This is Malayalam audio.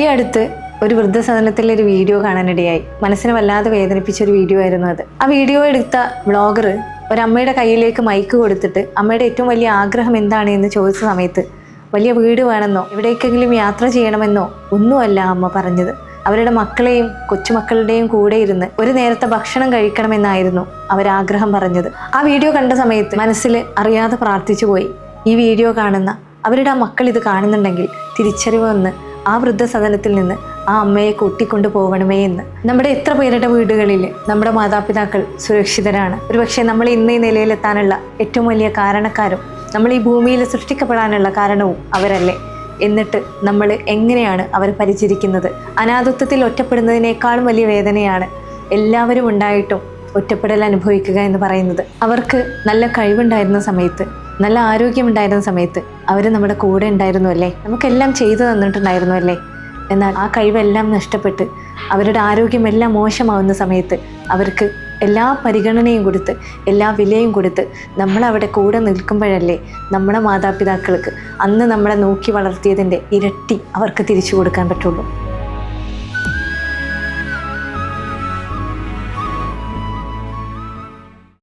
ഈ അടുത്ത് ഒരു വൃദ്ധസദനത്തിലെ ഒരു വീഡിയോ കാണാനിടയായി. മനസ്സിനെ വല്ലാതെ വേദനിപ്പിച്ച ഒരു വീഡിയോ ആയിരുന്നു അത്. ആ വീഡിയോ എടുത്ത വ്ളോഗർ ഒരമ്മയുടെ കയ്യിലേക്ക് മൈക്ക് കൊടുത്തിട്ട് അമ്മയുടെ ഏറ്റവും വലിയ ആഗ്രഹം എന്താണ് എന്ന് ചോദിച്ച സമയത്ത് വലിയ വീട് വേണമെന്നോ എവിടേക്കെങ്കിലും യാത്ര ചെയ്യണമെന്നോ ഒന്നുമല്ല അമ്മ പറഞ്ഞത്. അവരുടെ മക്കളെയും കൊച്ചുമക്കളുടെയും കൂടെ ഇരുന്ന് ഒരു നേരത്തെ ഭക്ഷണം കഴിക്കണമെന്നായിരുന്നു അവരാഗ്രഹം പറഞ്ഞത്. ആ വീഡിയോ കണ്ട സമയത്ത് മനസ്സിൽ അറിയാതെ പ്രാർത്ഥിച്ചു പോയി ഈ വീഡിയോ കാണുന്ന അവരുടെ ആ മക്കൾ ഇത് കാണുന്നുണ്ടെങ്കിൽ തിരിച്ചറിവ് വന്ന് ആ വൃദ്ധസദനത്തിൽ നിന്ന് ആ അമ്മയെ കൂട്ടിക്കൊണ്ടു പോകണമേ എന്ന്. നമ്മുടെ എത്ര പേരുടെ വീടുകളിൽ നമ്മുടെ മാതാപിതാക്കൾ സുരക്ഷിതരാണ്. ഒരുപക്ഷെ നമ്മൾ ഇന്ന് ഈ നിലയിലെത്താനുള്ള ഏറ്റവും വലിയ കാരണക്കാരും നമ്മൾ ഈ ഭൂമിയിൽ സൃഷ്ടിക്കപ്പെടാനുള്ള കാരണവും അവരല്ലേ? എന്നിട്ട് നമ്മൾ എങ്ങനെയാണ് അവർ പരിചരിക്കുന്നത്? അനാഥത്വത്തിൽ ഒറ്റപ്പെടുന്നതിനേക്കാളും വലിയ വേദനയാണ് എല്ലാവരും ഉണ്ടായിട്ടും ഒറ്റപ്പെടൽ അനുഭവിക്കുക എന്ന് പറയുന്നത്. അവർക്ക് നല്ല കഴിവുണ്ടായിരുന്ന സമയത്ത് നല്ല ആരോഗ്യമുണ്ടായിരുന്ന സമയത്ത് അവർ നമ്മുടെ കൂടെ ഉണ്ടായിരുന്നു അല്ലേ? നമുക്കെല്ലാം ചെയ്തു തന്നിട്ടുണ്ടായിരുന്നു അല്ലേ? എന്നാൽ ആ കഴിവെല്ലാം നഷ്ടപ്പെട്ട് അവരുടെ ആരോഗ്യമെല്ലാം മോശമാവുന്ന സമയത്ത് അവർക്ക് എല്ലാ പരിഗണനയും കൊടുത്ത് എല്ലാ വിലയും കൊടുത്ത് നമ്മളവിടെ കൂടെ നിൽക്കുമ്പോഴല്ലേ നമ്മുടെ മാതാപിതാക്കൾക്ക് അന്ന് നമ്മളെ നോക്കി വളർത്തിയതിന്റെ ഇരട്ടി അവർക്ക് തിരിച്ചു കൊടുക്കാൻ പറ്റുള്ളൂ.